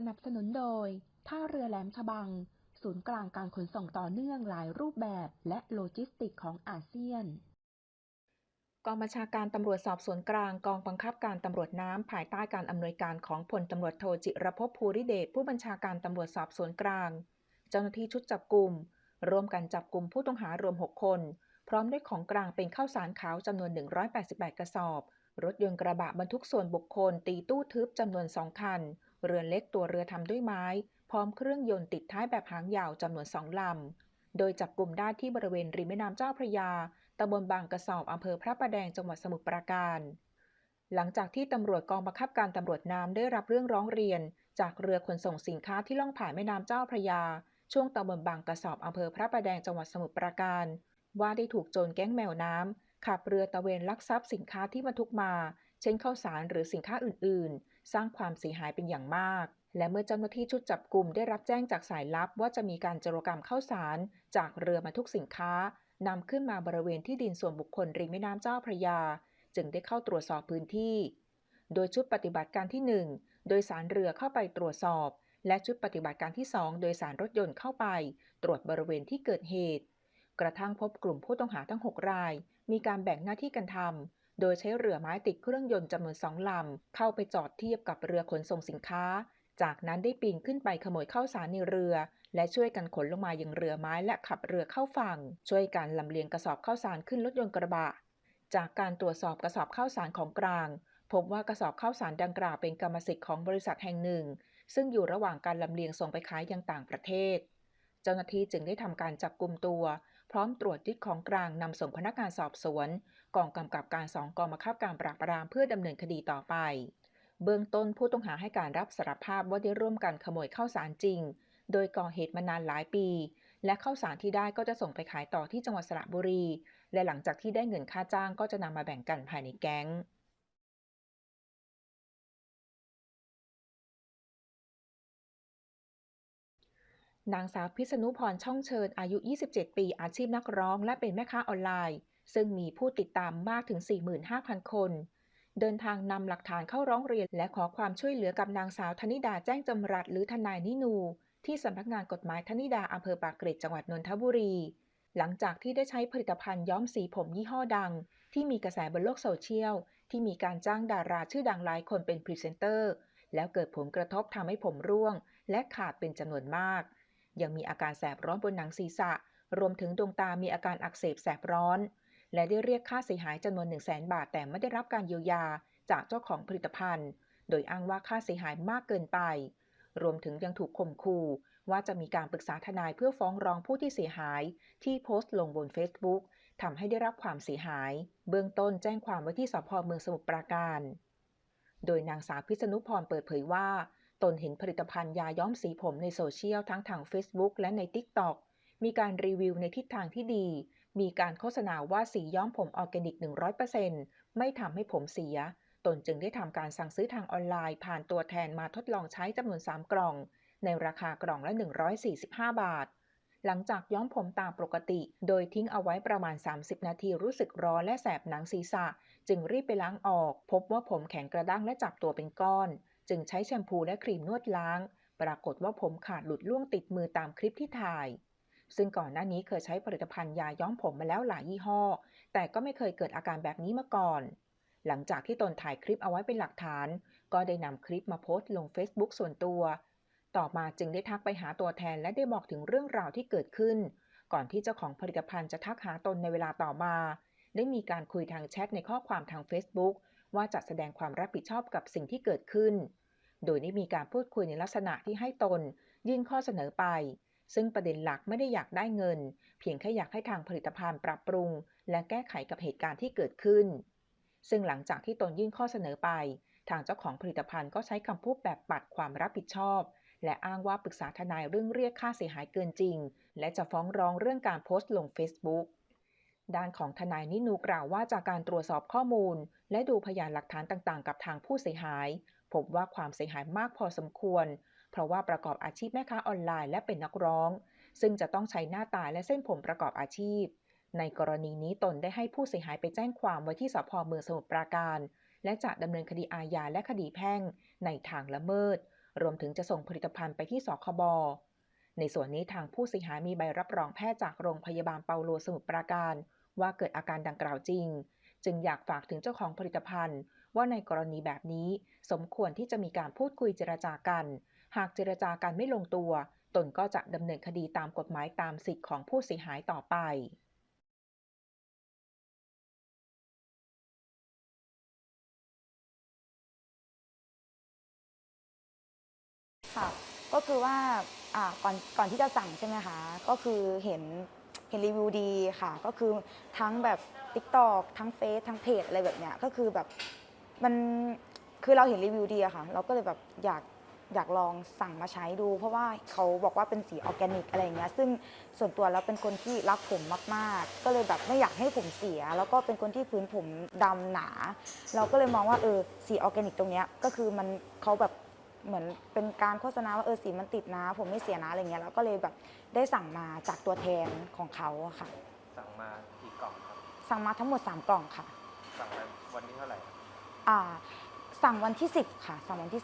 สนับสนุนโดย ท่าเรือแหลมฉบัง ศูนย์กลางการขนส่งต่อเนื่องหลายรูปแบบและโลจิสติกของอาเซียน กองบัญชาการตำรวจสอบสวนกลางกองบังคับการตำรวจน้ำภายใต้การอำนวยการของพลตำรวจโทจิรพภูริเดชผู้บัญชาการตำรวจสอบสวนกลาง เจ้าหน้าที่ชุดจับกลุ่มร่วมกันจับกลุ่มผู้ต้องหารวม 6 คน พร้อมด้วยของกลางเป็นข้าวสารขาวจำนวน 188 กระสอบ รถยนต์กระบะบรรทุกส่วนบุคคลตีตู้ทึบจำนวน 2 คัน เรือเล็กตัวเรือทำด้วยไม้ พร้อมเครื่องยนต์ติดท้ายแบบหางยาวจำนวน2ลำ โดยจับกลุ่มได้ที่บริเวณริมแม่น้ำเจ้าพระยาตำบลบางกระสอบอำเภอพระประแดงจังหวัดสมุทรปราการ หลังจากที่ตำรวจกองบังคับการตำรวจน้ำได้รับเรื่องร้องเรียน จากเรือขนส่งสินค้าที่ล่องผ่านแม่น้ำเจ้าพระยา ช่วงตำบลบางกระสอบอำเภอพระประแดงจังหวัดสมุทรปราการ ว่าได้ถูกโจรแก๊งแมวน้ำขับเรือตะเวนลักทรัพย์สินค้าที่บรรทุกมา เช่นข้าวสารหรือสินค้าอื่น ๆ สร้างความเสียหายเป็นอย่างมาก และเมื่อเจ้าหน้าที่ชุดจับกลุ่มได้รับแจ้งจากสายลับว่าจะมีการจรกรรมข้าวสาร จากเรือบรรทุกสินค้านำขึ้นมาบริเวณที่ดินส่วนบุคคลริมแม่น้ำเจ้าพระยา จึงได้เข้าตรวจสอบพื้นที่ โดยชุดปฏิบัติการที่ 1 โดยสารเรือเข้าไปตรวจสอบ และชุดปฏิบัติการที่ 2 โดยสารรถยนต์เข้าไป ตรวจบริเวณที่เกิดเหตุ กระทั่งพบกลุ่มผู้ต้องหาทั้ง 6 ราย มีการแบ่งหน้าที่กันทำ โดยใช้เรือไม้ติดเครื่องยนต์จำนวนสองลำ เข้าไปจอดเทียบกับเรือขนส่งสินค้า จากนั้นได้ปีนขึ้นไปขโมยข้าวสารในเรือ และช่วยกันขนลงมายังเรือไม้และขับเรือเข้าฝั่ง ช่วยกันลำเลียงกระสอบข้าวสารขึ้นรถยนต์กระบะ จากการตรวจสอบกระสอบข้าวสารของกลาง พบว่ากระสอบข้าวสารดังกล่าวเป็นกรรมสิทธิ์ของบริษัทแห่งหนึ่ง ซึ่งอยู่ระหว่างการลำเลียงส่งไปขายยังต่างประเทศ เจ้าหน้าที่จึงได้ทำการจับกลุ่มตัว พร้อมตรวจยึดของกลางนำส่งพนักงานสอบสวน กองกำกับการสองกองบังคับการปราบปรามเพื่อดำเนินคดีต่อไป เบื้องต้นผู้ต้องหาให้การรับสารภาพว่าได้ร่วมกันขโมยข้าวสารจริง โดยก่อเหตุมานานหลายปี และข้าวสารที่ได้ก็จะส่งไปขายต่อที่จังหวัดสระบุรี และหลังจากที่ได้เงินค่าจ้างก็จะนำมาแบ่งกันภายในแก๊งนางสาวพิษณุพรช่องเชิญอายุ 27 ปี อาชีพนักร้อง และเป็นแม่ค้าออนไลน์ ซึ่งมีผู้ติดตามมากถึง 45,000 คน เดินทางนำหลักฐานเข้าร้องเรียน และขอความช่วยเหลือกับนางสาวธนิดาแจ้งจำรัดหรือทนายนินู ที่สำนักงานกฎหมายธนิดาอำเภอปากเกร็ดจังหวัดนนทบุรี หลังจากที่ได้ใช้ผลิตภัณฑ์ย้อมสีผมยี่ห้อดัง ที่มีกระแสบนโลกโซเชียล ที่มีการจ้างดาราชื่อดังหลายคนเป็นพรีเซนเตอร์ แล้วเกิดผลกระทบทำให้ผมร่วง และขาดเป็นจำนวนมาก ยังมีอาการแสบร้อนบนหนังศีรษะรวมถึงดวงตามีอาการอักเสบแสบร้อน และได้เรียกค่าเสียหายจำนวน1 0 0 0 0แบาท แต่ไม่ได้รับการเยียวยาจากเจ้าของผลิตภัณฑ์ โดยอ้างว่าค่าเสียหายมากเกินไป รวมถึงยังถูกข่มขู่ว่าจะมีการปรึกษาทนายเพื่อฟ้องร้องผู้ที่เสียหาย ที่โพสต์ลงบน Facebook ทำให้ได้รับความเสียหาย เบื้องต้นแจ้งความไว้ที่สพเมืองสมุทรปราการ โดยนางสาวพิษณุพรเปิดเผยว่า ตนเห็นผลิตภัณฑ์ยาย้อมสีผมในโซเชียลทั้งทาง Facebook และใน TikTok มีการรีวิวในทิศทางที่ดี มีการโฆษณาว่าสีย้อมผมออร์แกนิก 100%ไม่ทำให้ผมเสีย ตนจึงได้ทำการสั่งซื้อทางออนไลน์ผ่านตัวแทนมาทดลองใช้จำนวน 3 กล่อง ในราคากล่องละ 145 บาท หลังจากย้อมผมตามปกติ โดยทิ้งเอาไว้ประมาณ 30 นาทีรู้สึกร้อนและแสบหนังศีรษะ จึงรีบไปล้างออก พบว่าผมแข็งกระด้างและจับตัวเป็นก้อน จึงใช้แชมพูและครีมนวดล้าง ปรากฏว่าผมขาดหลุดล่วงติดมือตามคลิปที่ถ่าย ซึ่งก่อนหน้านี้เคยใช้ผลิตภัณฑ์ยาย้อมผมมาแล้วหลายยี่ห้อ แต่ก็ไม่เคยเกิดอาการแบบนี้มาก่อน หลังจากที่ตนถ่ายคลิปเอาไว้เป็นหลักฐาน ก็ได้นำคลิปมาโพสต์ลง Facebook ส่วนตัว ต่อมาจึงได้ทักไปหาตัวแทนและได้บอกถึงเรื่องราวที่เกิดขึ้น ก่อนที่เจ้าของผลิตภัณฑ์จะทักหาตนในเวลาต่อมา ได้มีการคุยทางแชทในข้อความทาง Facebook ว่าจะแสดงความรับผิดชอบกับสิ่งที่เกิดขึ้น โดยได้มีการพูดคุยในลักษณะที่ให้ตน ยื่นข้อเสนอไป ซึ่งประเด็นหลักไม่ได้อยากได้เงิน เพียงแค่อยากให้ทางผลิตภัณฑ์ปรับปรุง และแก้ไขกับเหตุการณ์ที่เกิดขึ้น ซึ่งหลังจากที่ตนยื่นข้อเสนอไป ทางเจ้าของผลิตภัณฑ์ก็ใช้คำพูดแบบปัดความรับผิดชอบ และอ้างว่าปรึกษาทนายเรื่องเรียกค่าเสียหายเกินจริง และจะฟ้องร้องเรื่องการโพสต์ลง Facebook ด้านของทนายนินูกล่าวว่าจากการตรวจสอบข้อมูล และดูพยานหลักฐานต่างๆ กับทางผู้เสียหาย พบว่าความเสียหายมากพอสมควร เพราะว่าประกอบอาชีพแม่ค้าออนไลน์และเป็นนักร้อง ซึ่งจะต้องใช้หน้าตาและเส้นผมประกอบอาชีพ ในกรณีนี้ตนได้ให้ผู้เสียหายไปแจ้งความไว้ที่สพเมืองสมุทรปราการ และจะดำเนินคดีอาญาและคดีแพ่ง ในทางละเมิด รวมถึงจะส่งผลิตภัณฑ์ไปที่สคบในส่วนนี้ทางผู้เสียหายมีใบรับรองแพทย์จากโรงพยาบาลเปาโลสมุทรปราการ ว่าเกิดอาการดังกล่าวจริง จึงอยากฝากถึงเจ้าของผลิตภัณฑ์ ว่าในกรณีแบบนี้ สมควรที่จะมีการพูดคุยเจรจากัน หากเจรจากันไม่ลงตัว ตนก็จะดำเนินคดีตามกฎหมายตามสิทธิของผู้เสียหายต่อไปค่ะก็คือว่าอ่าก่อนก่อนที่จะสั่งใช่ไหมคะ ก็คือเห็นเห็นรีวิวดีค่ะ ก็คือทั้งแบบ t ิ k t o k ทั้งเฟซทั้งเพจอะไรแบบเนี้ยก็คือแบบมันคือเราเห็นรีวิวดีอะค่ะ เราก็เลยแบบอยาก อยากลองสั่งมาใช้ดู เพราะว่าเขาบอกว่าเป็นสีออร์แกนิกอะไรอย่างเงี้ยซึ่งส่วนตัวแล้วเป็นคนที่รักผมมากๆ ก็เลยแบบไม่อยากให้ผมเสีย แล้วก็เป็นคนที่พื้นผมดำหนา เราก็เลยมองว่าเออสีออร์แกนิกตรงเนี้ยก็คือมันเขาแบบเหมือนเป็นการโฆษณาว่าเออสีมันติดนะ ผมไม่เสียนะอะไรเงี้ยแล้วก็เลยแบบได้สั่งมาจากตัวแทนของเขาอะค่ะ สั่งมากี่กล่องครับสั่งมาทั้งหมด 3 กล่องค่ะสั่งไปวันที่เท่าไหร่ครับอ่าสั่งวันที่ 10 ค่ะ สั่งวันที่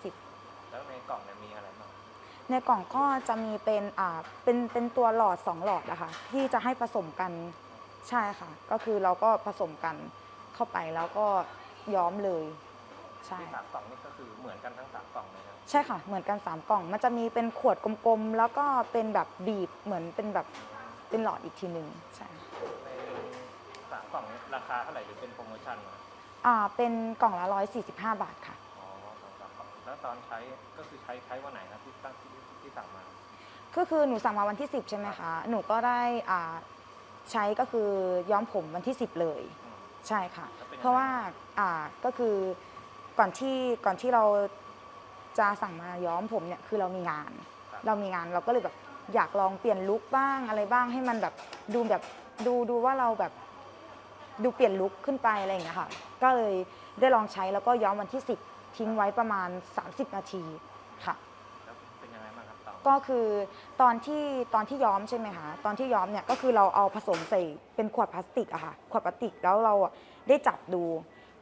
แล้วในกล่องเนี่ยมีอะไรบ้าง10ในกล่องก็จะมีเป็นอ่าเป็นเป็นตัวหลอด2หลอดอะค่ะที่จะให้ผสมกันใช่ค่ะ ก็คือเราก็ผสมกันเข้าไปแล้วก็ย้อมเลยใช่ ที่สามกล่องนี่ก็คือเหมือนกันทั้งสามกล่องเลยนะใช่ค่ะ เหมือนกัน 3 กล่อง มันจะมีเป็นขวดกลมๆ แล้วก็เป็นแบบบีบ เหมือนเป็นแบบเป็นหลอดอีกทีหนึ่งใช่ในสามกล่องนี้ราคาเท่าไหร่หรือเป็นโปรโมชั่นเหรออ่าเป็นกล่องละ 145 บาทค่ะ แล้วตอนใช้ก็คือใช้ใช้วันไหนครับที่ตั้งที่ที่สั่งมา ก็คือหนูสั่งมาวันที่ 10 ใช่ไหมคะ หนูก็ได้อ่าใช้ก็คือย้อมผมวันที่ 10 เลย อืม ใช่ค่ะ แล้วเป็นยังไง เพราะว่าอ่าก็คือก่อนที่ก่อนที่เราจะสั่งมาย้อมผมเนี่ยคือเรามีงานครับเรามีงานเราก็เลยแบบอยากลองเปลี่ยนลุคบ้างอะไรบ้างให้มันแบบดูแบบดูดูว่าเราแบบดูเปลี่ยนลุคขึ้นไปอะไรอย่างเงี้ยค่ะ ก็เลยได้ลองใช้แล้วก็ย้อมวันที่ 10 ทิ้งไว้ประมาณ 30 นาทีค่ะ แล้วเป็นยังไงบ้างครับต่อก็คือตอนที่ตอนที่ย้อมใช่ไหมคะตอนที่ย้อมเนี่ยก็คือเราเอาผสมใส่เป็นขวดพลาสติกอะค่ะขวดพลาสติกแล้วเราอะได้จับดู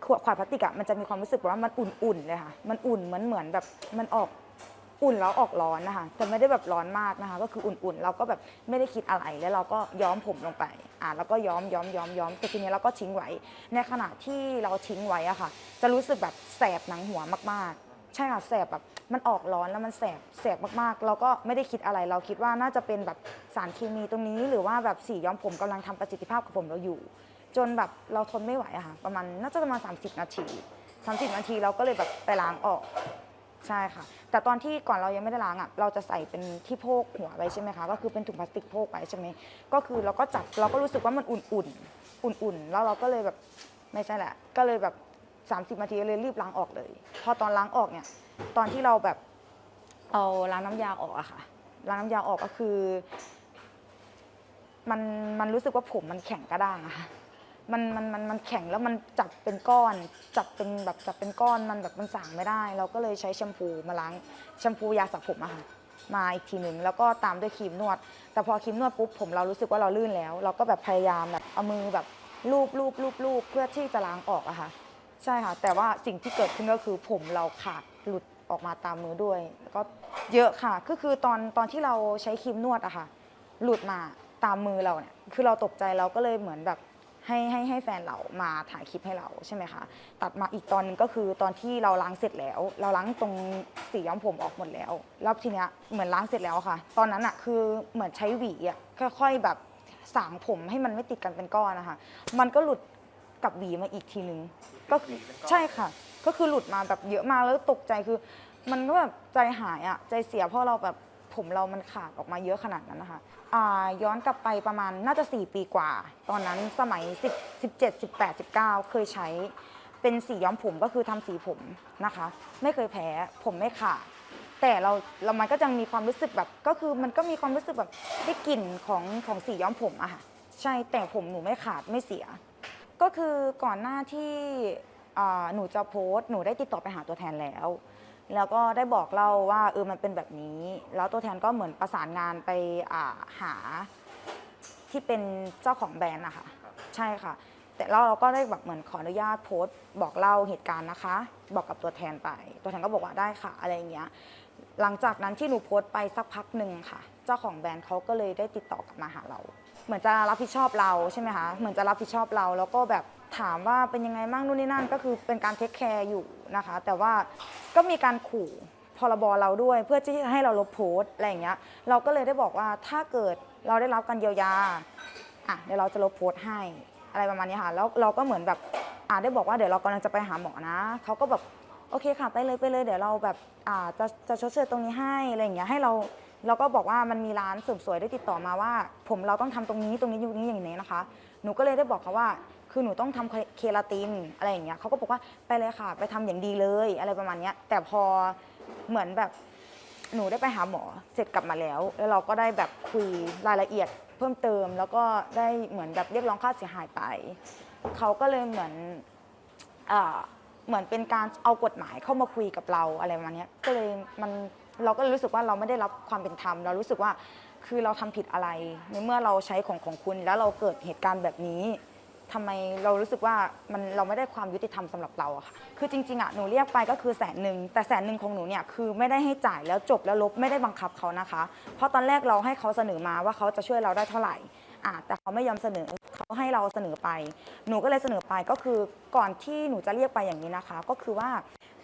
ขวดขวดพลาสติกอะมันจะมีความรู้สึกว่ามันอุ่นๆเลยค่ะมันอุ่นเหมือนเหมือนแบบมันออก อุ่นแล้วออกร้อนนะคะแต่ไม่ได้แบบร้อนมากนะคะ ก็คืออุ่นๆเราก็แบบไม่ได้คิดอะไรแล้วเราก็ย้อมผมลงไปอ่าแล้วก็ย้อมย้อมย้อมย้อมแต่ทีนี้เราก็ทิ้งไว้ ในขณะที่เราทิ้งไว้อะค่ะ จะรู้สึกแบบแสบหนังหัวมากๆ ใช่ค่ะแสบแบบมันออกร้อนแล้วมันแสบแสบมากๆ เราก็ไม่ได้คิดอะไร เราคิดว่าน่าจะเป็นแบบสารเคมีตรงนี้ หรือว่าแบบสีย้อมผมกำลังทำประสิทธิภาพกับผมเราอยู่ จนแบบเราทนไม่ไหวอะค่ะ ประมาณน่าจะประมาณ30 นาที30 นาทีเราก็เลยแบบไปล้างออก ใช่ค่ะ แต่ตอนที่ก่อนเรายังไม่ได้ล้างอะเราจะใส่เป็นที่โพกหัวไว้ใช่ไหมคะก็คือเป็นถุงพลาสติกโพกไว้ใช่ไหมก็คือเราก็จับเราก็รู้สึกว่ามันอุ่นๆอุ่นๆ แล้วเราก็เลยแบบไม่ใช่แหละ ก็เลยแบบ 30นาทีเลยรีบล้างออกเลย พอตอนล้างออกเนี่ย ตอนที่เราแบบเอาล้างน้ำยาออกอะค่ะล้างน้ำยาออกก็คือ มันมันรู้สึกว่าผมมันแข็งกระด้างอะค่ะ มันมันมันมันแข็งแล้วมันจับเป็นก้อน จับเป็นแบบจับเป็นก้อนมันแบบมันสางไม่ได้ เราก็เลยใช้แชมพูมาล้างแชมพูยาสระผมอะค่ะมาอีกทีหนึ่งแล้วก็ตามด้วยครีมนวด แต่พอครีมนวดปุ๊บผมเรารู้สึกว่าเราลื่นแล้ว เราก็แบบพยายามแบบเอามือแบบลูบลูบลูบลูบเพื่อที่จะล้างออกอะค่ะใช่ค่ะ แต่ว่าสิ่งที่เกิดขึ้นก็คือผมเราขาดหลุดออกมาตามมือด้วยแล้วก็เยอะค่ะ ก็คือตอนตอนที่เราใช้ครีมนวดอะค่ะ หลุดมาตามมือเราเนี่ยคือเราตกใจเราก็เลยเหมือนแบบ ให้ให้ให้แฟนเรามาถ่ายคลิปให้เราใช่ไหมคะตัดมาอีกตอนนึงก็คือตอนที่เราล้างเสร็จแล้ว เราล้างตรงสีย้อมผมออกหมดแล้วแล้วทีเนี้ยเหมือนล้างเสร็จแล้วค่ะ ตอนนั้นอะคือเหมือนใช้หวีอะค่อยๆแบบสางผมให้มันไม่ติดกันเป็นก้อนนะคะ มันก็หลุดกับหวีมาอีกทีนึง ก็คือใช่ค่ะ ก็คือหลุดมาแบบเยอะมากแล้วตกใจคือ มันก็แบบใจหายอะใจเสียเพราะเราแบบ ผมเรามันขาดออกมาเยอะขนาดนั้นนะคะอ่าย้อนกลับไปประมาณน่าจะ 4 ปีกว่า ตอนนั้นสมัย 10 17 18 19 เคยใช้เป็นสีย้อมผมก็คือทำสีผมนะคะ ไม่เคยแพ้ผมไม่ขาดแต่เราเรามันก็ยังมีความรู้สึกแบบก็คือมันก็มีความรู้สึกแบบได้กลิ่นของของสีย้อมผมอะค่ะใช่แต่ผมหนูไม่ขาดไม่เสีย ก็คือก่อนหน้าที่หนูจะโพสต์หนูได้ติดต่อไปหาตัวแทนแล้ว แล้วก็ได้บอกเล่าว่าเออมันเป็นแบบนี้ แล้วตัวแทนก็เหมือนประสานงานไปอ่าหาที่เป็นเจ้าของแบรนด์นะคะใช่ค่ะ แต่เราเราก็ได้แบบเหมือนขออนุญาตโพสต์ บอกเล่าเหตุการณ์นะคะ บอกกับตัวแทนไป ตัวแทนก็บอกว่าได้ค่ะอะไรอย่างเงี้ยหลังจากนั้นที่หนูโพสต์ไปสักพักหนึ่งค่ะ เจ้าของแบรนด์เขาก็เลยได้ติดต่อกลับมาหาเรา เหมือนจะรับผิดชอบเราใช่ไหมคะเหมือนจะรับผิดชอบเราแล้วก็แบบ ถามว่าเป็นยังไงบ้างนู่นนี่นั่นก็คือเป็นการเทคแคร์อยู่นะคะ แต่ว่าก็มีการขู่พรบเราด้วยเพื่อที่จะให้เราลบโพสต์อะไรอย่างเงี้ยเราก็เลยได้บอกว่าถ้าเกิดเราได้รับการเยียวยาอะเดี๋ยวเราจะลบโพสต์ให้อะไรประมาณนี้ค่ะแล้วเราก็เหมือนแบบอ่าได้บอกว่าเดี๋ยวเรากำลังจะไปหาหมอนะเขาก็แบบโอเคค่ะไปเลยไปเลยเดี๋ยวเราแบบอ่าจะจะชดเชยตรงนี้ให้อะไรอย่างเงี้ยให้เราเราก็บอกว่ามันมีร้านเสริมสวยได้ติดต่อมาว่า ผมเราต้องทำตรงนี้ตรงนี้อยู่นี้อย่างนี้นะคะ หนูก็เลยได้บอกเขาว่า คือหนูต้องทำเคราตินอะไรอย่างเงี้ยเขาก็บอกว่าไปเลยค่ะ ไปทำอย่างดีเลยอะไรประมาณเนี้ย แต่พอเหมือนแบบหนูได้ไปหาหมอเสร็จกลับมาแล้ว แล้วเราก็ได้แบบคุยรายละเอียดเพิ่มเติม แล้วก็ได้เหมือนแบบเรียกร้องค่าเสียหายไปเขาก็เลยเหมือนอ่าเหมือนเป็นการเอากฎหมายเข้ามาคุยกับเราอะไรประมาณเนี้ยก็เลยมันเราก็เลยรู้สึกว่าเราไม่ได้รับความเป็นธรรมเรารู้สึกว่าคือเราทำผิดอะไรในเมื่อเราใช้ของของคุณแล้วเราเกิดเหตุการณ์แบบนี้ ทำไมเรารู้สึกว่ามันเราไม่ได้ความยุติธรรมสำหรับเราอะค่ะ คือจริงๆอะหนูเรียกไปก็คือแสนหนึ่งแต่แสนหนึ่งของหนูเนี่ยคือไม่ได้ให้จ่ายแล้วจบแล้วลบไม่ได้บังคับเขานะคะ เพราะตอนแรกเราให้เขาเสนอมาว่าเขาจะช่วยเราได้เท่าไหร่อะแต่เขาไม่ยอมเสนอเขาให้เราเสนอไป หนูก็เลยเสนอไปก็คือก่อนที่หนูจะเรียกไปอย่างนี้นะคะ ก็คือว่า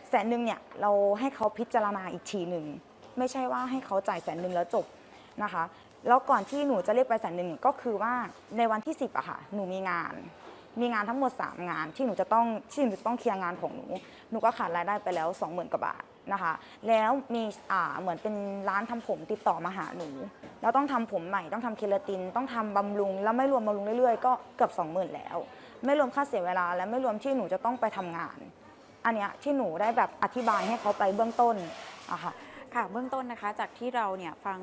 แสนหนึ่งเนี่ยเราให้เขาพิจารณาอีกทีหนึ่งไม่ใช่ว่าให้เขาจ่ายแสนหนึ่งแล้วจบนะคะ แล้วก่อนที่หนูจะเรียกไปแสนหนึ่งก็คือว่าในวันที่ 10อะค่ะ หนูมีงาน มีงานทั้งหมด 3 งานที่หนูจะต้องที่หนูจะต้องเคลียร์งานของหนู หนูก็ขาดรายได้ไปแล้ว 20,000กว่าบาทนะคะ แล้วมีอ่าเหมือนเป็นร้านทำผมติดต่อมาหาหนู แล้วต้องทำผมใหม่ต้องทำเคราติน ต้องทำบำรุง แล้วไม่รวมบำรุงเรื่อยๆ ก็เกือบ20,000แล้ว ไม่รวมค่าเสียเวลา และไม่รวมที่หนูจะต้องไปทำงาน อันเนี้ยที่หนูได้แบบอธิบายให้เขาไปเบื้องต้นอะค่ะ ค่ะเบื้องต้นนะคะจากที่เราเนี่ยฟัง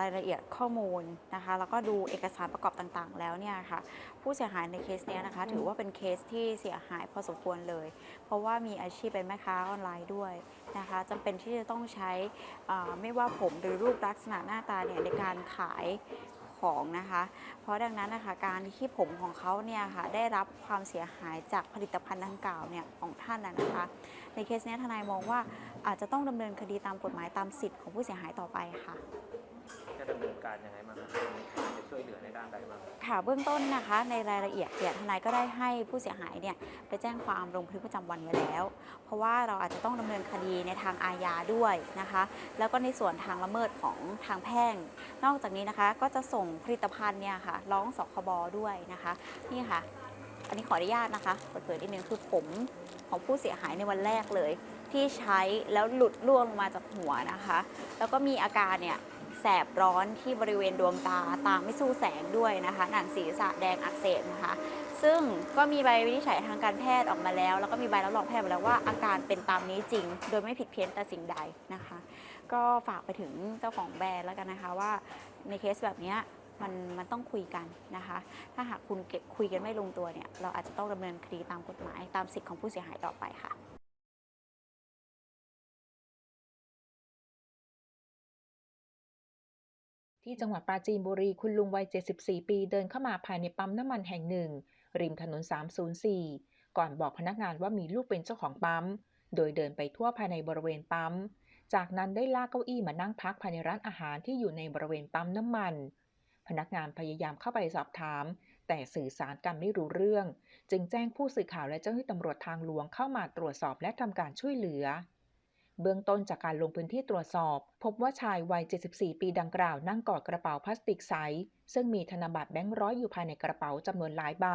รายละเอียดข้อมูลนะคะแล้วก็ดูเอกสารประกอบต่างๆ แล้วเนี่ยค่ะผู้เสียหายในเคสเนี้ยนะคะถือว่าเป็นเคสที่เสียหายพอสมควรเลย เพราะว่ามีอาชีพเป็นแม่ค้าออนไลน์ด้วยนะคะจำเป็นที่จะต้องใช้ไม่ว่าผมหรือรูปลักษณะหน้าตาเนี่ยในการขาย ของนะคะ เพราะดังนั้นนะคะการที่ผมของเขาเนี่ยค่ะได้รับความเสียหายจากผลิตภัณฑ์ดังกล่าวเนี่ยของท่านนะคะ ในเคสเนี้ยทนายมองว่าอาจจะต้องดำเนินคดีตามกฎหมายตามสิทธิ์ของผู้เสียหายต่อไปค่ะจะดำเนินการยังไงบ้างคะ ช่วยเหลือในด้านใดบ้าง ค่ะเบื้องต้นนะคะในรายละเอียดเนี่ยทนายก็ได้ให้ผู้เสียหายเนี่ยไปแจ้งความลงบันทึกประจำวันไว้แล้ว เพราะว่าเราอาจจะต้องดำเนินคดีในทางอาญาด้วยนะคะ แล้วก็ในส่วนทางละเมิดของทางแพ่ง นอกจากนี้นะคะก็จะส่งผลิตภัณฑ์เนี่ยค่ะร้องสคบด้วยนะคะนี่ค่ะ อันนี้ขออนุญาตนะคะเปิดเผยนิดนึงคือผมของผู้เสียหายในวันแรกเลย ที่ใช้แล้วหลุดร่วงลงมาจากหัวนะคะ แล้วก็มีอาการเนี่ย แสบร้อนที่บริเวณดวงตาตาไม่สู้แสงด้วยนะคะหนังศีรษะแดงอักเสบนะคะ ซึ่งก็มีใบวินิจฉัยทางการแพทย์ออกมาแล้ว แล้วก็มีใบรับรองแพทย์มาแล้วว่าอาการเป็นตามนี้จริง โดยไม่ผิดเพี้ยนแต่สิ่งใดนะคะ ก็ฝากไปถึงเจ้าของแบรนด์แล้วกันนะคะว่าในเคสแบบนี้มันมันต้องคุยกันนะคะ ถ้าหากคุณเก็บคุยกันไม่ลงตัวเนี่ย เราอาจจะต้องดำเนินคดีตามกฎหมายตามสิทธิของผู้เสียหายต่อไปค่ะ ที่จังหวัดปราจีนบุรีคุณลุงวัย 74 ปีเดินเข้ามาภายในปั๊มน้ำมันแห่งหนึ่ง ริมถนน 304 ก่อนบอกพนักงานว่ามีลูกเป็นเจ้าของปั๊ม โดยเดินไปทั่วภายในบริเวณปั๊ม จากนั้นได้ลากเก้าอี้มานั่งพักภายในร้านอาหารที่อยู่ในบริเวณปั๊มน้ำมัน พนักงานพยายามเข้าไปสอบถาม แต่สื่อสารกันไม่รู้เรื่อง จึงแจ้งผู้สื่อข่าวและเจ้าหน้าที่ตำรวจทางหลวงเข้ามาตรวจสอบและทำการช่วยเหลือ เบื้องต้นจากการลงพื้นที่ตรวจสอบ พบว่าชายวัย 74 ปีดังกล่าวนั่งกอดกระเป๋าพลาสติกใส ซึ่งมีธนบัตรแบงค์ร้อยอยู่ภายในกระเป๋าจำนวนหลายใบ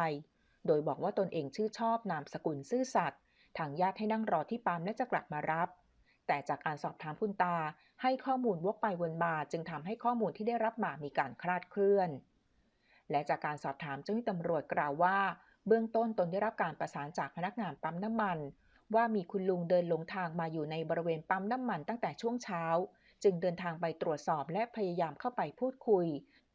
โดยบอกว่าตนเองชื่อชอบนามสกุลซื่อสัตย์ทางญาติให้นั่งรอที่ปั๊มและจะกลับมารับ แต่จากการสอบถามคุณตา ให้ข้อมูลวกไปวนมาจึงทำให้ข้อมูลที่ได้รับมามีการคลาดเคลื่อน และจากการสอบถามเจ้าหน้าที่ตำรวจกล่าวว่า เบื้องต้นตนได้รับการประสานจากพนักงานปั๊มน้ำมัน ว่ามีคุณลุงเดินหลงทางมาอยู่ในบริเวณปั๊มน้ำมันตั้งแต่ช่วงเช้า จึงเดินทางไปตรวจสอบและพยายามเข้าไปพูดคุย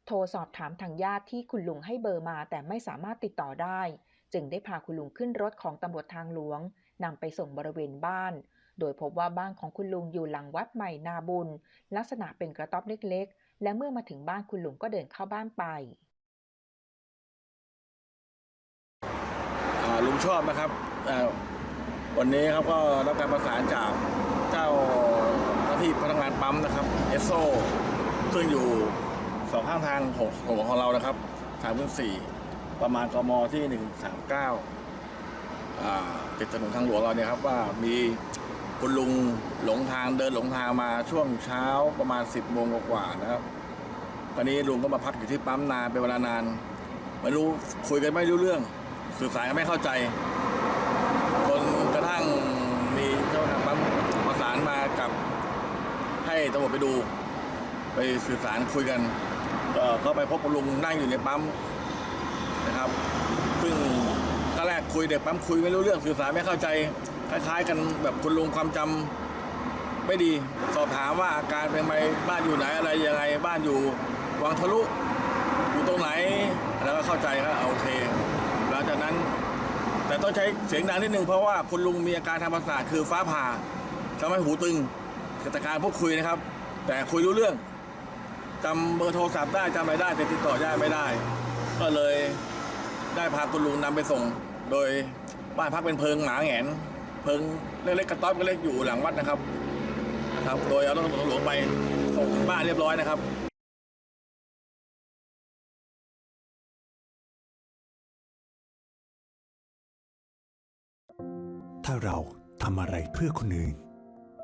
โทรสอบถามทางญาติที่คุณลุงให้เบอร์มาแต่ไม่สามารถติดต่อได้ จึงได้พาคุณลุงขึ้นรถของตำรวจทางหลวงนำไปส่งบริเวณบ้าน โดยพบว่าบ้านของคุณลุงอยู่หลังวัดใหม่นาบุญ ลักษณะเป็นกระต๊อบเล็กๆ และเมื่อมาถึงบ้านคุณลุงก็เดินเข้าบ้านไปลุงชอบนะครับอ่า วันนี้ครับก็รับการประสานจากเจ้าหน้าที่พนักงานปั๊มนะครับเอสโซซึ่งอยู่สองข้างทางหกของเรานะครับทางพื้นสี่ประมาณกมที่หนึ่งสามเก้าติดถนนทางหลวงเราเนี่ยครับว่ามีคุณลุงหลงทางเดินหลงทางมาช่วงเช้าประมาณ10บโมงกว่าๆนะครับตอนนี้ลุงก็มาพักอยู่ที่ปั๊มนานเป็นเวลานานไม่รู้คุยกันไม่รู้เรื่องสื่อสารกันไม่เข้าใจนกระทั่งมีเจ้าหน้าที่ปั๊มประสานมากับให้ ตำรวจไปดู ไปสื่อสารคุยกันก็ไปพบคุณลุงนั่งอยู่ในปั๊มนะครับ ซึ่งก็แรกคุยเด็กปั๊มคุยไม่รู้เรื่องสื่อสารไม่เข้าใจคล้ายๆ กันแบบคุณลุงความจำไม่ดี สอบถามว่าอาการเป็นไงบ้านอยู่ไหนอะไรยังไงบ้านอยู่วังทะลุอยู่ตรงไหนแล้วก็เข้าใจครับโอเคหลังจากนั้น แต่ต้องใช้เสียงดังนิดนึงเพราะว่าคุณลุงมีอาการทางประสาทคือฟ้าผ่าทำให้หูตึง กิจการพูดคุยนะครับ แต่คุยรู้เรื่องจำเบอร์โทรศัพท์ได้จำอะไรได้แต่ติดต่อญาติไม่ได้ ก็เลยได้พาคุณลุงนำไปส่ง โดยบ้านพักเป็นเพิงหมาแหงนเพิงเล็กๆกระต๊อบเล็กอยู่หลังวัดนะครับครับ โดยเอารถตำรวจหลวงไปส่งบ้านเรียบร้อยนะครับถ้าเราทำอะไรเพื่อคนอื่น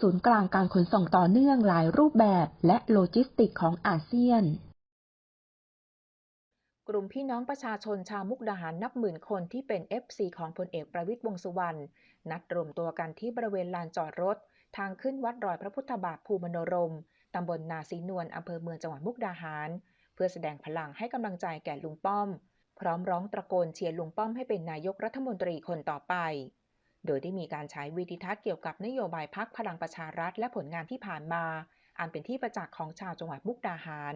ศูนย์กลางการขนส่งต่อเนื่องหลายรูปแบบและโลจิสติกของอาเซียน กลุ่มพี่น้องประชาชนชาวมุกดาหารนับหมื่นคนที่เป็น FC ของพลเอกประวิตยวงสุวรรณนัดรวมตัวกันที่บริเวณลานจอดรถ ทางขึ้นวัดรอยพระพุทธบาทภูมินรมตำบลนาศีนวลอำเภอเมืองจังหวัดมุกดาหาร เพื่อแสดงพลังให้กำลังใจแก่ลุงป้อม พร้อมร้องตะโกนเชียร์ลุงป้อมให้เป็นนายกรัฐมนตรีคนต่อไป โดยได้มีการใช้วิดีทัศน์เกี่ยวกับนโยบายพักพลังประชารัฐและผลงานที่ผ่านมา อันเป็นที่ประจักษ์ของชาวจังหวัดมุกดาหาร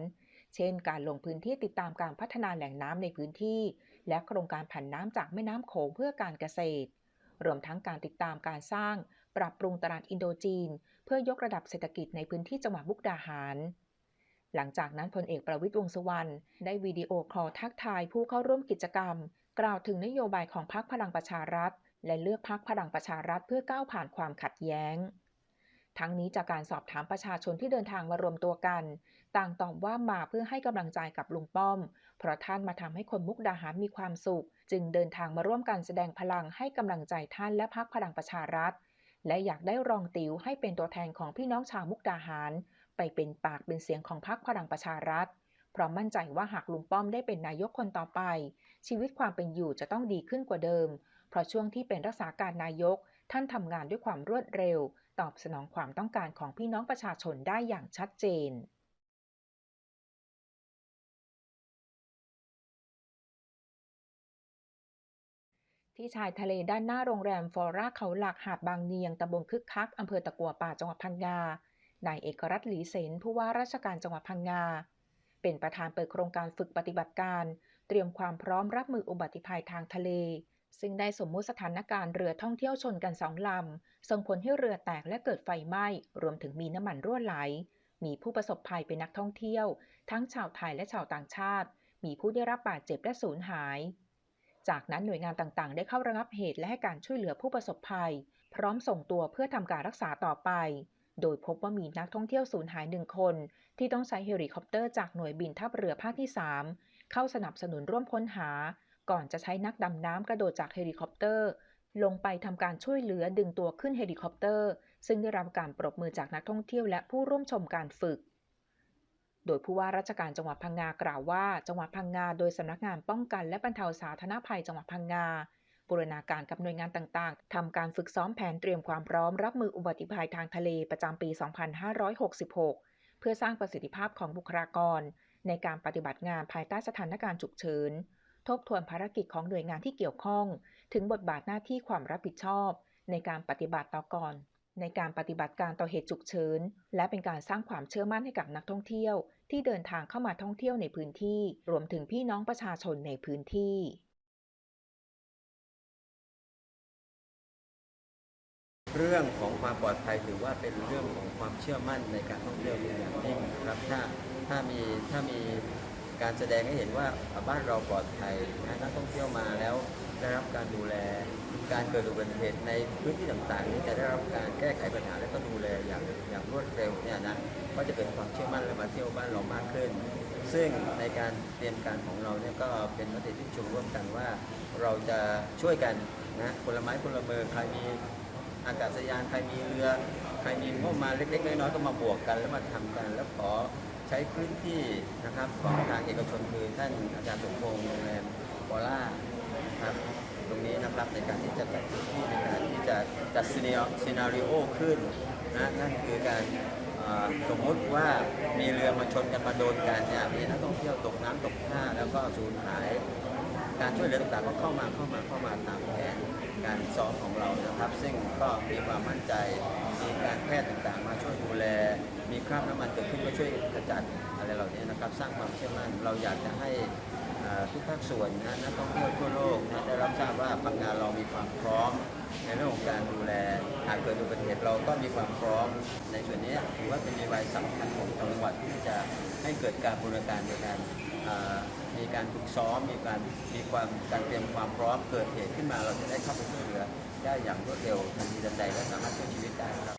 เช่น การลงพื้นที่ติดตามการพัฒนาแหล่งน้ำในพื้นที่ และโครงการผันน้ำจากแม่น้ำโขงเพื่อการเกษตร รวมทั้งการติดตามการสร้าง ปรับปรุงตลาดอินโดจีน เพื่อยกระดับเศรษฐกิจในพื้นที่จังหวัดมุกดาหารหลังจากนั้นพลเอกประวิตยวงษ์สุวรรณได้วิดีโอคอลทักทายผู้เข้าร่วมกิจกรรม กล่าวถึงนโยบายของพรรคพลังประชารัฐ และเลือกพรรคพลังประชารัฐเพื่อก้าวผ่านความขัดแย้ง ทั้งนี้จากการสอบถามประชาชนที่เดินทางมารวมตัวกัน ต่างตอบว่ามาเพื่อให้กำลังใจกับลุงป้อม เพราะท่านมาทำให้คนมุกดาหารมีความสุข จึงเดินทางมาร่วมกันแสดงพลังให้กำลังใจท่านและพรรคพลังประชารัฐ และอยากได้รองติ๋วให้เป็นตัวแทนของพี่น้องชาวมุกดาหาร ไปเป็นปากเป็นเสียงของพรรคพลังประชารัฐเพราะมั่นใจว่าหากลุงป้อมได้เป็นนายกคนต่อไป ชีวิตความเป็นอยู่จะต้องดีขึ้นกว่าเดิม เพราะช่วงที่เป็นรักษาการนายก ท่านทำงานด้วยความรวดเร็ว ตอบสนองความต้องการของพี่น้องประชาชนได้อย่างชัดเจนที่ชายทะเลด้านหน้าโรงแรมฟอร่าเขาหลักหาดบางเนียงตำบลคึกคักอำเภอตะกัวป่าจังหวัดพังงา นายเอกรัตน์หลีเซนผู้ว่าราชการจังหวัดพังงา เป็นประธานเปิดโครงการฝึกปฏิบัติการ เตรียมความพร้อมรับมืออุบัติภัยทางทะเล ซึ่งได้สมมุติสถานการณ์เรือท่องเที่ยวชนกันสองลำ ส่งผลให้เรือแตกและเกิดไฟไหม้ รวมถึงมีน้ำมันรั่วไหล มีผู้ประสบภัยเป็นนักท่องเที่ยว ทั้งชาวไทยและชาวต่างชาติ มีผู้ได้รับบาดเจ็บและสูญหาย จากนั้นหน่วยงานต่างๆ ได้เข้าระงับเหตุและให้การช่วยเหลือผู้ประสบภัย พร้อมส่งตัวเพื่อทำการรักษาต่อไป โดยพบว่ามีนักท่องเที่ยวสูญหายหนึ่งคน ที่ต้องใช้เฮลิคอปเตอร์จากหน่วยบินทัพเรือภาคที่ 3 เข้าสนับสนุนร่วมค้นหา ก่อนจะใช้นักดำน้ำกระโดดจากเฮลิคอปเตอร์ ลงไปทำการช่วยเหลือดึงตัวขึ้นเฮลิคอปเตอร์ ซึ่งได้รับการปรบมือจากนักท่องเที่ยวและผู้ร่วมชมการฝึก โดยผู้ว่าราชการจังหวัดพังงากล่าวว่า จังหวัดพังงาโดยสำนักงานป้องกันและบรรเทาสาธารณภัยจังหวัดพังงาบูรณาการกับหน่วยงานต่างๆ ทำการฝึกซ้อมแผนเตรียมความพร้อมรับมืออุบัติภัยทางทะเลประจำปี 2566 เพื่อสร้างประสิทธิภาพของบุคลากร ในการปฏิบัติงานภายใต้สถานการณ์ฉุกเฉิน ทบทวนภารกิจของหน่วยงานที่เกี่ยวข้อง ถึงบทบาทหน้าที่ความรับผิดชอบ ในการปฏิบัติต่อก่อน ในการปฏิบัติการต่อเหตุฉุกเฉินและเป็นการสร้างความเชื่อมั่นให้กับนักท่องเที่ยว ที่เดินทางเข้ามาท่องเที่ยวในพื้นที่ รวมถึงพี่น้องประชาชนในพื้นที่เรื่องของความปลอดภัยถือว่าเป็นเรื่องของความเชื่อมั่นในการท่องเที่ยวเป็นอย่างยิ่งนะครับถ้าถ้ามีถ้ามี การแสดงให้เห็นว่าบ้านเราปลอดภัยนะนักท่องเที่ยวมาแล้วได้รับการดูแล การเกิดอุบัติเหตุในพื้นที่ต่างๆนี้จะได้รับการแก้ไขปัญหาและก็ดูแลอย่างอย่างรวดเร็วเนี่ยนะก็จะเกิดความเชื่อมั่นและมาเที่ยวบ้านเรามากขึ้น ซึ่งในการเตรียมการของเราเนี่ยก็เป็นมติที่ชุมร่วมกันว่า เราจะช่วยกันนะคนละไม้คนละมือใครมีอากาศยานใครมีเรือ ใครมีงบมาเล็กๆน้อยๆก็มาบวกกันแล้วมาทำกันแล้วขอ ใช้พื้นที่นะครับของทางเอกชนคือท่านอาจารย์สมพงษ์โรงแรมวอล่าครับตรงนี้นะครับในการที่จะจัดพื้นที่ในการที่จะจัดซีนารีโอขึ้นนะนั่นคือการสมมุติว่ามีเรือมาชนกันมาโดนกันเนี่ยมีนักท่องเที่ยวตกน้ำตกท่าแล้วก็สูญหาย การช่วยเหลือต่างๆก็เข้ามาเข้ามาเข้ามาตามแผนการซ้อมของเรานะครับ ซึ่งก็มีความมั่นใจมีการแพทย์ต่างๆ มาช่วยดูแล มีคราบน้ำมันเกิดขึ้นก็ช่วยขจัดอะไรเหล่านี้นะครับ สร้างความเชื่อมั่น เราอยากจะให้ทุกภาคส่วนนะนักท่องเที่ยวทั่วโลกนะได้รับทราบว่าพังงานเรามีความพร้อม ในเรื่องของการดูแลหากเกิดอุบัติเหตุเราก็มีความพร้อม ในส่วนนี้ถือว่าเป็นนโยบายสำคัญของจังหวัดที่จะให้เกิดการบูรณาการในการมีการฝึกซ้อมมีการมีความการเตรียมความพร้อมเกิดเหตุขึ้นมาเราจะได้เข้าไปช่วยเหลือได้อย่างรวดเร็วทันทีทันใดและสามารถช่วยชีวิตได้ครับ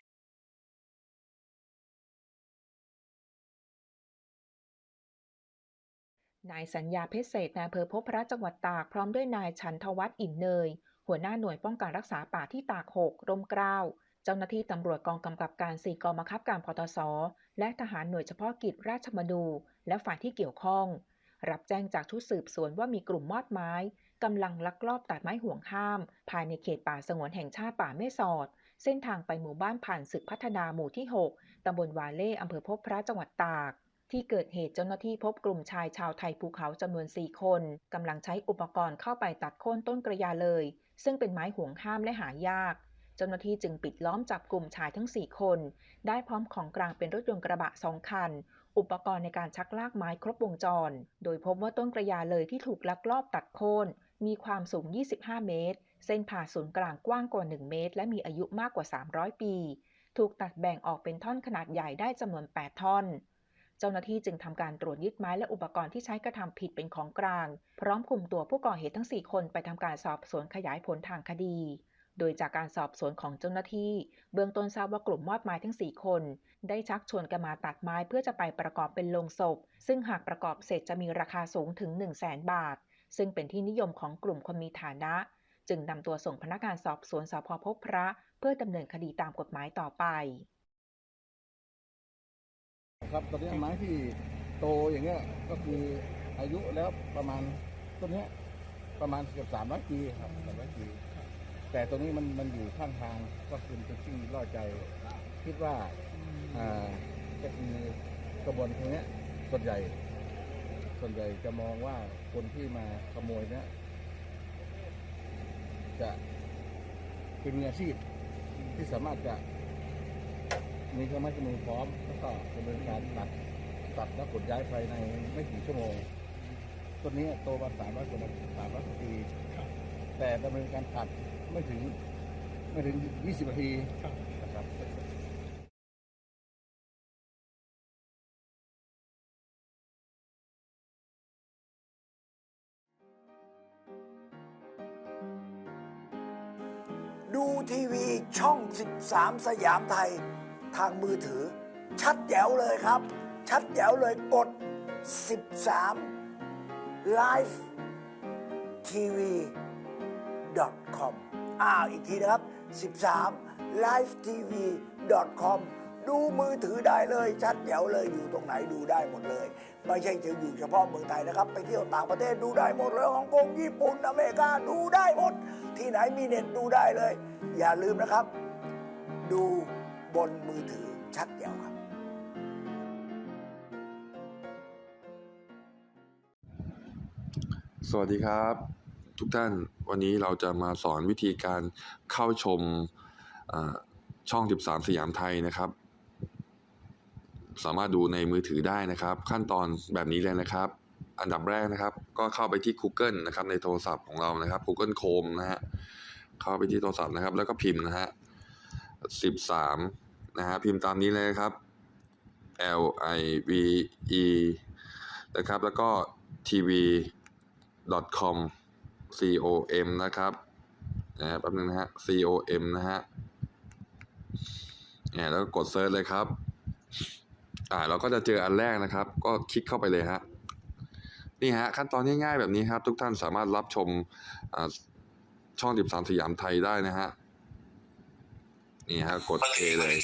นายสัญญาเพชรเศษนายอำเภอพบพระจังหวัดตากพร้อมด้วยนายชันทวัฒน์อิ่นเนย หัวหน้าหน่วยป้องกันรักษาป่าที่ตากหกร่มเกล้าเจ้าหน้าที่ตำรวจกองกำกับการสี่กองบังคับการพตสและทหารหน่วยเฉพาะกิจราชมนู และฝ่ายที่เกี่ยวข้อง รับแจ้งจากชุดสืบสวนว่ามีกลุ่มมอดไม้กำลังลักลอบตัดไม้ห่วงห้าม ภายในเขตป่าสงวนแห่งชาติป่าแม่สอด เส้นทางไปหมู่บ้านผ่านศึกพัฒนาหมู่ที่ 6ตำบลวาเล่อำเภอพบพระจังหวัดตาก ที่เกิดเหตุเจ้าหน้าที่พบกลุ่มชายชาวไทยภูเขาจำนวน 4 คนกำลังใช้อุปกรณ์เข้าไปตัดโค่นต้นกระยาเลย ซึ่งเป็นไม้ห่วงห้ามและหายาก เจ้าหน้าที่จึงปิดล้อมจับกลุ่มชายทั้ง 4 คน ได้พร้อมของกลางเป็นรถยนต์กระบะ2คัน อุปกรณ์ในการชักลากไม้ครบวงจร โดยพบว่าต้นกระยาเลยที่ถูกลักลอบตัดโค่นมีความสูง 25 เมตร เส้นผ่าศูนย์กลางกว้างกว่า 1 เมตร และมีอายุมากกว่า 300 ปี ถูกตัดแบ่งออกเป็นท่อนขนาดใหญ่ได้จำนวน 8 ท่อน เจ้าหน้าที่จึงทำการตรวจยึดไม้และอุปกรณ์ที่ใช้กระทำผิดเป็นของกลาง พร้อมคุมตัวผู้ก่อเหตุทั้ง 4 คนไปทำการสอบสวนขยายผลทางคดี โดยจากการสอบสวนของเจ้าหน้าที่ เบื้องต้นทราบว่ากลุ่มมอดไม้ทั้ง 4 คน ได้ชักชวนกันมาตัดไม้เพื่อจะไปประกอบเป็นโลงศพ ซึ่งหากประกอบเสร็จจะมีราคาสูงถึง 1 0 0 0 0แสนบาท ซึ่งเป็นที่นิยมของกลุ่มคนมีฐานะ จึงนำตัวส่งพนักงานสอบสวนสพพบพระ เพื่อดำเนินคดีตามกฎหมายต่อไป ครับตอนนี้ไม้ที่โตอย่างเงี้ยก็คืออายุแล้วประมาณต้นเนี้ยประมาณเกือบสามร้อยปีครับสามร้อยปีแต่ตัวนี้มันมันอยู่ข้างทางก็คือเป็นที่ล่อใจ คิดว่าอ่าก็คือกระบวนการเนี้ยส่วนใหญ่ ส่วนใหญ่จะมองว่าคนที่มาขโมยเนี้ยจะเป็นมืออาชีพที่สามารถจะ มีเครื่องไม้เครื่องมือพร้อมแล้วก็ดำเนินการตัดตัดแล้วขนย้ายภายในไม่กี่ชั่วโมงต้นนี้โตมาสามร้อยกว่าสามร้อยปีแต่ดำเนินการตัดไม่ถึงไม่ถึงยี่สิบนาทีนะครับดูทีวีช่อง 13 สยามไทย ทางมือถือ ชัดแจ๋วเลยครับ ชัดแจ๋วเลยกด 13ไลฟ์ tv com อ้าวอีกทีนะครับ 13 live tv com ดูมือถือได้เลย ชัดแจ๋วเลยอยู่ตรงไหนดูได้หมดเลย ไม่ใช่จะอยู่เฉพาะเมืองไทยนะครับ ไปเที่ยวต่างประเทศดูได้หมดเลยฮ่องกงญี่ปุ่นอเมริกาดูได้หมด ที่ไหนมีเน็ตดูได้เลย อย่าลืมนะครับ ดู บนมือถือชัดแจ๋วครับ สวัสดีครับ ทุกท่านวันนี้เราจะมาสอนวิธีการเข้าชมช่อง 13 สยามไทยนะครับ สามารถดูในมือถือได้นะครับ ขั้นตอนแบบนี้เลยนะครับ อันดับแรกนะครับ ก็เข้าไปที่ Google นะครับในโทรศัพท์ของเรานะครับ Google Chrome นะฮะเข้าไปที่โทรศัพท์นะครับ แล้วก็พิมพ์นะฮะ 13 นะฮะพิมพ์ตามนี้เลยครับ L I V E นะครับ แล้วก็ TV com com นะครับนะแป๊บนึงนะฮะ com นะฮะเนี่ยแล้วก็กดเซิร์ชเลยครับ อ่าเราก็จะเจออันแรกนะครับ ก็คลิกเข้าไปเลยฮะนี่ฮะขั้นตอนง่ายๆแบบนี้ครับ ทุกท่านสามารถรับชมอ่าช่อง 13 สยามไทยได้นะฮะ นี่ฮะกด A เลย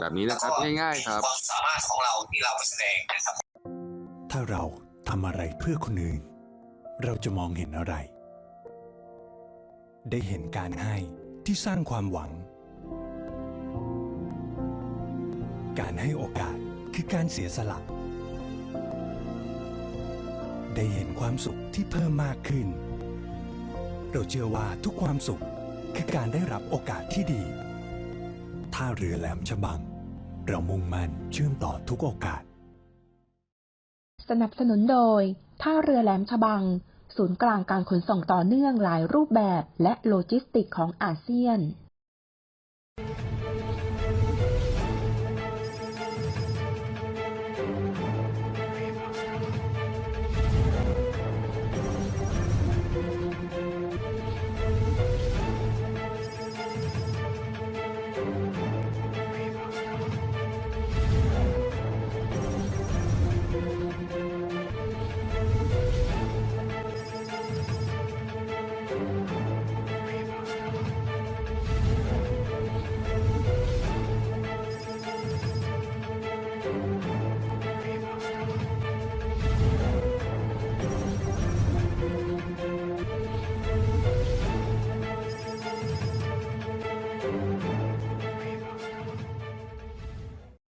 แบบนี้นะครับง่ายๆครับความสามารถของเราที่เราแสดงนะครับ ถ้าเราทำอะไรเพื่อคนอื่น เราจะมองเห็นอะไร ได้เห็นการให้ที่สร้างความหวัง การให้โอกาสคือการเสียสละได้เห็นความสุขที่เพิ่มมากขึ้น เราเชื่อว่าทุกความสุขคือการได้รับโอกาสที่ดี ท่าเรือแหลมฉบัง เรามุ่งมั่นเชื่อมต่อทุกโอกาส สนับสนุนโดย ท่าเรือแหลมฉบัง ศูนย์กลางการขนส่งต่อเนื่องหลายรูปแบบ และโลจิสติกของอาเซียน